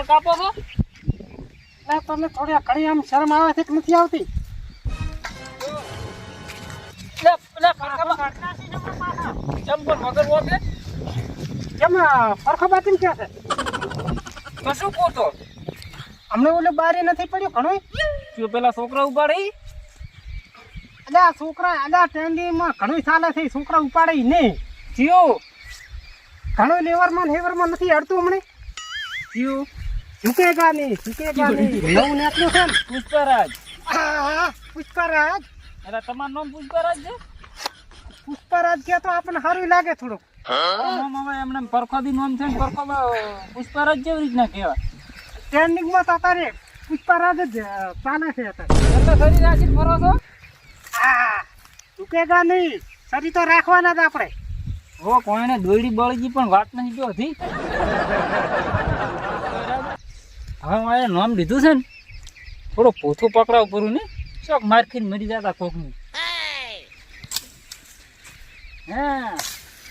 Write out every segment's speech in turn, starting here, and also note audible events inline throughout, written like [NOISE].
બાવળ કાપો છો? ના તમને થોડી ઘણી આમ શરમ આવે છે કે નથી આવતી? હમણાં ઓલે બારી નથી પડ્યું ઘણું પેલા છોકરા ઉપાડી અલ્યા છોકરા અલ્યા ટેન્ડીમાં ઘણું ચાલે છે છોકરા ઉપાડે નહીં. જીઓ ઘણું લેવરમાં લેવરમાં નથી હડતું હમણે? થયું ઝુકેગા નહીં ઝુકેગા નહીં. નવું નેકલું છે ને. પુષ્પરાજ. આ, પુષ્પરાજ. એટલે તમારું નામ પુષ્પરાજ છે? પુષ્પરાજ કે તો આપણને સારું લાગે થોડુંક. નામ હવે એમને પરખોદી નામ છે ને પરખોમાં પુષ્પરાજ જેવી રીતના કહેવાય? ટ્રેનિંગમાં તો અત્યારે પુષ્પરાજ જ ચાલે છે અત્યારે. એટલે શરીર રાખીને ફરો છો? આ, ઝુકેગા નહીં. શરીર તો રાખવાના જ આપણે. હો કોઈને દોયડી બળગી પણ વાત નહીં જો હતી હવે મારે નામ લીધું છે ને થોડો પોથું પકડાવ કરું ને ચોક માર ખાઈને મરી જતા કોકનું. હા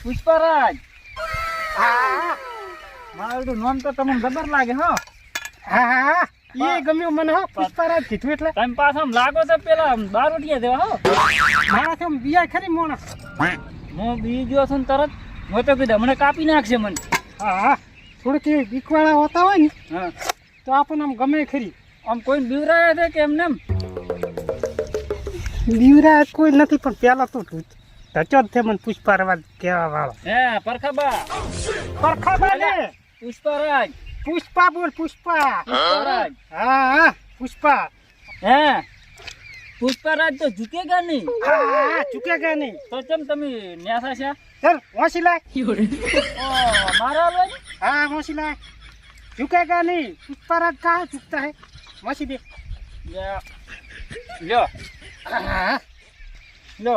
પુષ્પરાજ. હા મારું નામ તો તમને જબર લાગે હો. હા હા એ ગમ્યું મને હો પુષ્પરાજ કીધું એટલે. તમે પાછા લાગો તો પેલા બાર ઉઠિયા દેવા હો. મારાથી આમ બીજા ખરી મોણસ. હું બી ગયો છું તરત હું તો કીધું હમણાં કાપી નાખશે મને. હા હા. થોડીક એ બીકવાળા હોતા હોય ને હા. તો આપણને આમ ગમે ખરી. આમ કોઈ બીવરાયા છે કે એમને એમ? બીવરા કોઈ નથી પણ પેલા તો ધચો જ છે મને પુષ્પારાજ કહેવા વાળો હે પરખાબા. પરખા ને? પુષ્પારાજ. પુષ્પા બોલ પુષ્પા. પુષ્પારાજ. હા હા પુષ્પા. હે પુષ્પારાજ તો ઝૂકેગા નહીં. હા ચૂકેગા નહીં. તો કેમ તમે ન્યાસા છે ચલ હોશી લાય. ઓ મારા હા હોશી લાય. झुकेगा नहीं उस पर अब कहाँ झुकता है? मसी दे लो। લો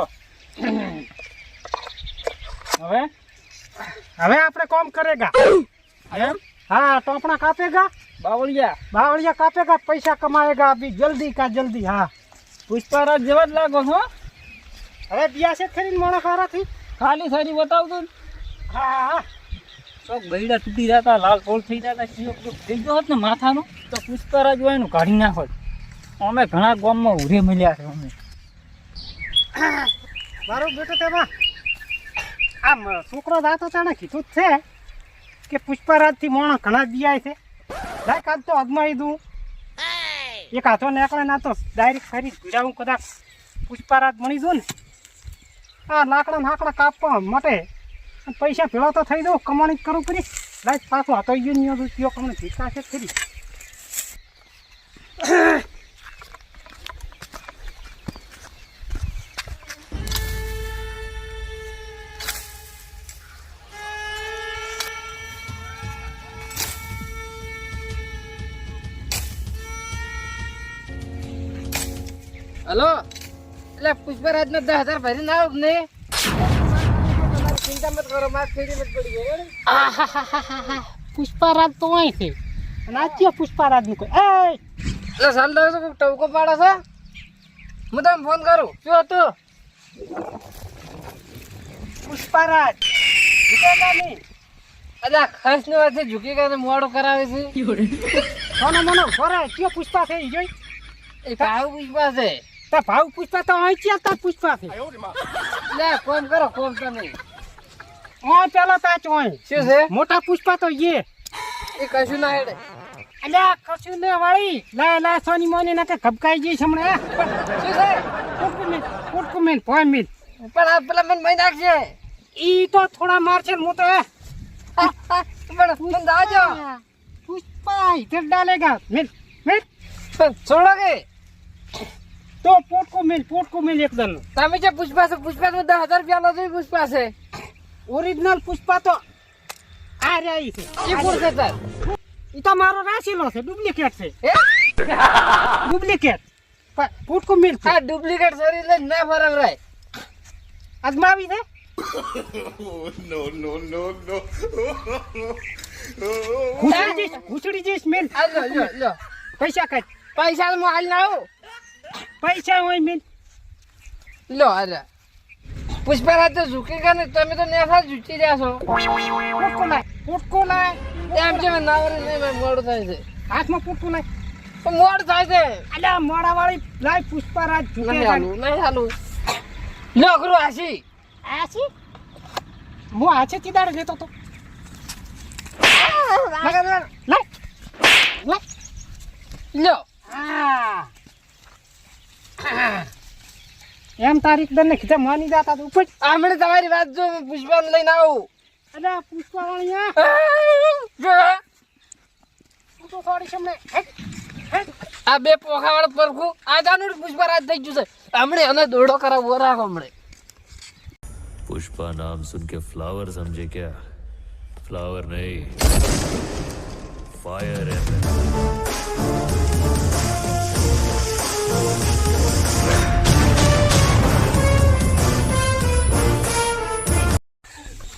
હવે હવે આપણે કોમ કરેગા એમ હા ટોપણા કાપેગા બાવળિયા બાવળિયા કાપેગા પૈસા કમાએગા અભી જલ્દી કા જલ્દી હા પુષ્પારાજ જેવા જ લાગો હો હવે બિયાસે ખરીને મોણો ખારાથી ખાલી થઈને બતાવતું હા હા ચોક બૈડા તૂટી જતા, લાલ કોલ થઈ જતા ચોક થઈ ગયો હોત ને માથાનું, તો પુષ્પરાજ હોય એનું કાઢી નાખો. અમે ઘણા ગામમાં ઉરે મળ્યા છે અમે. મારો બેટો તેમાં આમ છોકરો દાતો તાણે કીધું જ છે કે પુષ્પરાજથી મોણા ઘણા દિયા છે. લાય આજ તો અજમાવી દઉં. એક હાથો નીકળે ના તો ડાયરેક્ટ ફરી ભીડાવું કદાચ પુષ્પરાજ મળી દઉં ને. આ લાકડા નાકડા કાપવા માટે પૈસા ભેળા તો થઈ દઉં કમાણી કરું કરી લાઈટ પાછો હાથો ગયો નહીં રૂપિયો કમને ભીતા છે ખરી. હલો. એટલે પુષ્પરાજ ને દસ હજાર ભરીને આવું ને ચિંતા મત કરો માર ફેરી મત પડી ગયો. પુષ્પારાજ તો અહીં છે. નાચ્યો પુષ્પારાજનું કોઈ? એ એટલે સાલ દાવ તો ટવકો પાડો છે? હું તમને ફોન કરું. શું હતું? પુષ્પારાજ નહીં અરે ખર્ચ નો વાત છે ઝૂકી કરીને મોડું કરાવે છે. સોનો મોનો ફરે કયો પુષ્પા છે જોઈ. એ ભાવ પુષ્પા છે. તા ભાવ પુષ્પા તો અહીં ક્યાં તા પુષ્પા છે? લે કોમ કરો કોમ તમે ઓય પેલો તા ચોય. શું છે? મોટા પુષ્પા તો યે. એ કશું ના હેડે. અલ્યા કશું ને વાળી. લા લા સોની મોની ના કે ઘબકાઈ જઈશ હમણાં શું છે કુટકુ મિલ કુટકુ મિલ પોય મિલ. પણ આ પેલા મને મહી નાખશે ઈ તો થોડા મારશે હું તો પણ તું દાજો પુષ્પા ઇધર ડાલેગા મિલ મિલ. પણ છોડો કે. તો પોટકો મિલ પોટકો મિલ એકદમ તમે જે પુષ્પા છે પુષ્પા દસ હજાર રૂપિયા લો છો પુષ્પા છે. ઓરિજિનલ પુષ્પા તો આ રહી છે. એ કોણ છે સર એ તો મારો રાશેલો છે ડુપ્લિકેટ છે. હે? ડુપ્લિકેટ. ફૂટકો મિલ છે. આ ડુપ્લિકેટ શરીર લઈને ના ફરવરાય અજમાવી છે? ઘૂસડી જઈશ ઘૂસડી જઈશ મિલ. આ લો લો લો પૈસા કાઢ. પૈસા હું હાલ ના પૈસા હોય મિલ. લો અરે પુષ્પરાજ તો ઝૂકેગા ને તમે તો નેસા ઝૂકી રહ્યા છો. પોટકો લાય પોટકો લાય. એમ છે નાવરે નહીં મોડું થાય છે. હાથમાં પોટકો લાય. તો મોડ થાય છે. અલ્યા મોડા વાળી લાય પુષ્પરાજ ઝૂકી ઝુકે હાલું નહીં હાલું લોકરું આશી હું આછે ચીદાડે લેતો તો. લાય લાય. લ્યો. આ. એમ તારીખ દર ને કીધા માની જતા તું ઉપર આમણે તમારી વાત જો પુષ્પા લઈને આવું. અરે પુષ્પા વાળિયા આ બે પોખા વાળા પરખું આજાનું પુષ્પા રાજ થઈ ગયું છે. હમણે અને દોડો કરાવો રાખો હમણે. પુષ્પા નામ સુન કે ફ્લાવર સમજે ક્યા? ફ્લાવર નહીં. ફાયર એમ.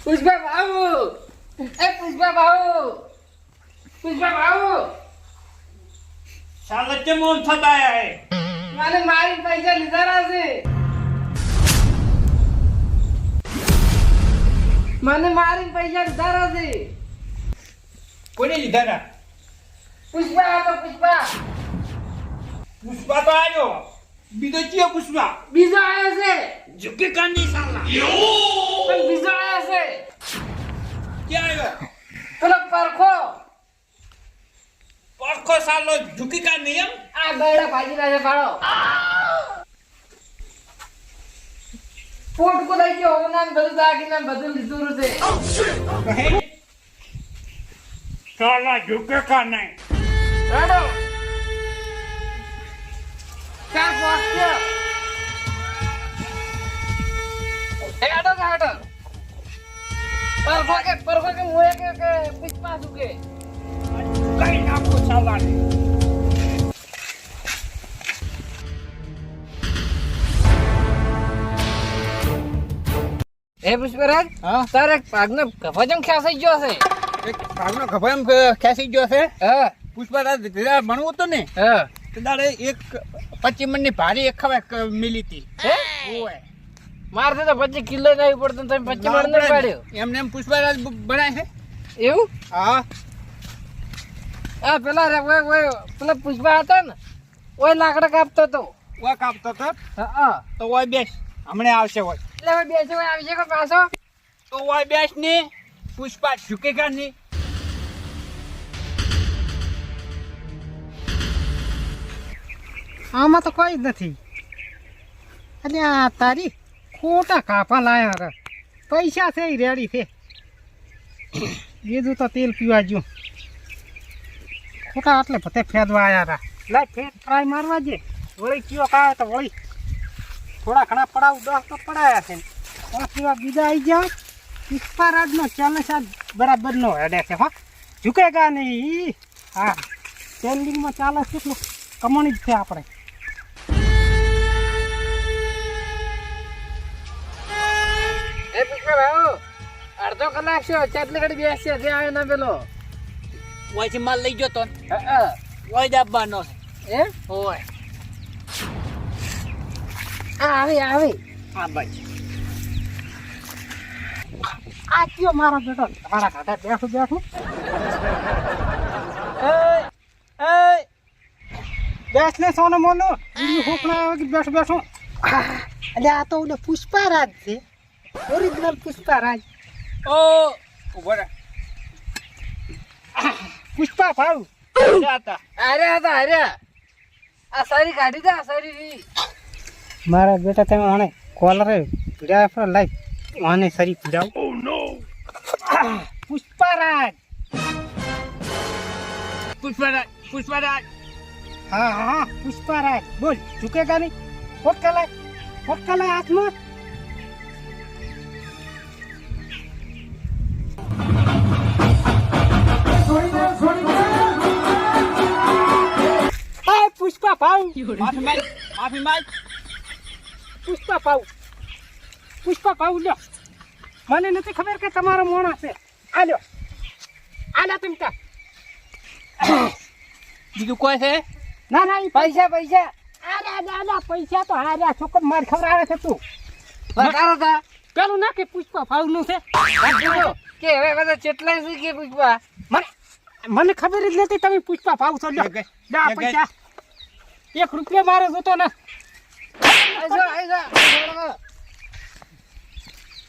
पुष्पा भाऊ ए पुष्पा भाऊ पुष्पा भाऊ सालाचे मोल थताय आहे मला मारी पैसा लिजा राजे મને મારી પૈસા લીધા નથી કોને લીધા ના પુષ્પા હતો પુષ્પા પુષ્પા તો આવ્યો બીજો ચિયો પુષ્પા બીજો આવ્યો છે ઝુકે કાની સાલા પણ બીજો આવ્યો છે. ક્યાં આવ્યો? પેલો પરખો. પાખો સાલો ઝુકી કા નિયમ આ ગયડા ભાજી ના ભાડો પોટ કો લઈ ગયો નામ બધું દાગી નામ બધું લીધું છે. સાલા ઝુકે કા નહીં. હેડો ચાર વાક્ય પરખો કે પરખો કે કે કે કઈ પુષ્પરાજ હા? તારે પાગનો કફજમ ખ્યાસાઈ ગયો છે. એક ભાગનો ખબર એમ ખેંચી ગયો છે? હા. પુષ્પા દાદા ધીરા ભણવું તો ને? હા. તો દાડે એક પચીસ મણની ભારી એક ખબર મિલી હતી. હે? ઓય. મારતે તો પચીસ કિલો નહીં પડતો તમે પચીસ મણ નહીં પાડ્યો. એમને એમ પુષ્પારાજ બનાય છે? એવું? હા. આ પેલા રે ઓય ઓય પેલા પુષ્પા હતા ને ઓય લાકડા કાપતો તો ઓય કાપતો તો હા તો ઓય બેસ હમણે આવશે ઓય. એટલે ઓય બેસે ઓય આવી કે પાછો. તો ઓય બેસ ને પુષ્પા ઝુકેગા નહીં આમાં તો કોઈ જ નથી. અરે આ તારી ખોટા કાપા લાયા રે પૈસા છે ઈ રેડી છે. બીજું તો તેલ પીવા ગયું ખોટા આટલે પતે ફેદવા આવ્યા રા લાય ફેદ ટ્રાય મારવા જે વળી કયો કાવે તો વળી. થોડા ઘણા પડાવ દસ તો પડાયા છે. પાંચ જેવા બીજા આવી ગયા. પુષ્પારાજનો ચાલે છે બરાબર નો હેડે છે હા. ઝુકેગા નહીં. હા ટ્રેન્ડિંગમાં ચાલે છે એટલું કમાણી જ છે આપણે. ભાઈ અડધો કલાક છે ચાટલી ઘડી બેસશે તે આવે ના પેલો. ઓયથી માલ લઈ જતો. ઓય જ આપવાનો છે. એ ઓય. આ આવી આવી. હા ભાઈ. આ કયો મારો બેટો? તમારા ઘાટે બેઠું બેઠું. [LAUGHS] બેસ ને સોનો મોનો. હુકણા બેઠું બેઠું. એટલે આ તો ઓલે પુષ્પારાજ છે. ઓરિજિનલ પુષ્પારાજ ઓ ઊભો રહે પુષ્પા ભાવ. અરે હતા અરે આ સારી કાઢી દે આ સારી મારા બેટા તમે આને કોલરે પીડા પર લાઈ. આને સરી પીડાવ ઓ નો પુષ્પારાજ પુષ્પરાજ પુષ્પરાજ હા હા પુષ્પારાજ બોલ ઝુકેગા નહીં. ફોટકા લાય ફોટકા લાય હાથમાં. ભાવ માફી માંગ માફી માંગ. પુષ્પા ભાવ પુષ્પા ભાવ લ્યો. મને નથી ખબર કે તમારો મોણા છે આ લ્યો. આ લ્યો તમે ત્યાં. બીજું કોઈ છે? ના ના પૈસા પૈસા. આરા દાદા પૈસા તો હાર્યા છોકર માર ખવડાવે છે તું. વધારો તા પેલું ના કે પુષ્પા ભાવનું છે? પૂછો કે હવે બધા કેટલાય છે કે પુષ્પા? મને મને ખબર જ નથી તમે પુષ્પા ફાવ છો લ્યો. જગ્યા- પૈસા. એક રૂપિયા મારે જોતો ને.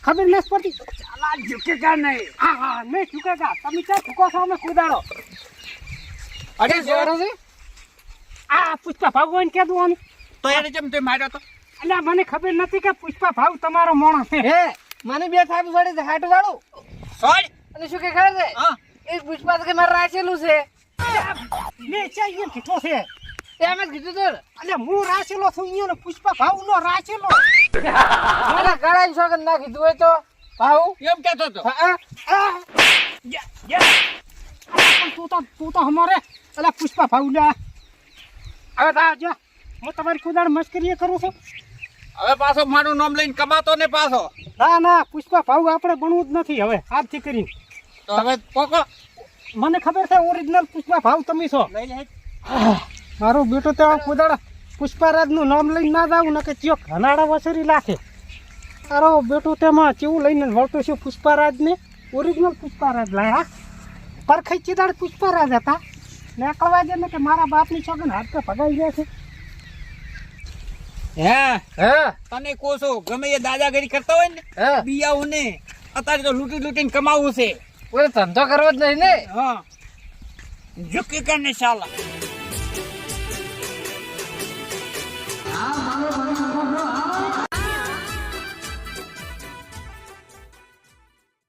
ખબર નથી પડતી. ચાલા ઝુકેગા નહીં. હા હા નહીં ઝુકેગા. તમે ક્યાં ઝુકો છો અમે કુદાડો અરે છે? આ પુષ્પા ભાવ હોય ને કહેતું આને તો એને તે માર્યો તો? અલ્યા મને ખબર નથી કે પુષ્પા ભાવ તમારો મોણસ છે. હે મને બે થાપ વડે હાટ વાળું. સોડ અને શું કે ખબર છે? હા. એ પુષ્પા તો કે મારે રાખેલું છે. લે છે એમ કીધો છે? એમ જ કીધું તું અને હું રાચેલો છું અહીંયા પુષ્પા ભાવ નો રાચેલો મને ગળાઈ શોખ ના કીધું હોય તો. ભાવ એમ કેતો તો તું તો તું તો અમારે અલ્યા પુષ્પા ભાવ લે હવે તા જો હું તમારી કુદાડ મસ્કરી કરું છું. હવે પાછો મારું નામ લઈને કમાતો ને પાછો. ના ના પુષ્પા ભાવ આપણે ભણવું જ નથી હવે આજથી કરીને. તો હવે કોકો મને ખબર છે ઓરિજિનલ પુષ્પા ભાવ તમે છો. લઈ લે. મારો બેટો તો કુદાડ પુષ્પારાજનું નામ લઈને ના જાવ ને કે ચિયો ઘનાડા વસરી લાખે તારો બેટો તેમાં ચેવું લઈને વળતો છે પુષ્પારાજને? ઓરિજિનલ પુષ્પારાજ લાયા પરખાઈ ચીદાડ પુષ્પારાજ હતા. નીકળવા દે ને કે મારા બાપની છોકન હાથ તો ભગાઈ ગયા છે. હે? હે? તને કોસો ગમે એ દાદાગીરી કરતા હોય ને બિયાવું ને અત્યારે તો લૂંટી લૂંટીને કમાવું છે. કોઈ ધંધો કરવો જ નહીં ને? હા. ઝુકી કરને શાલા.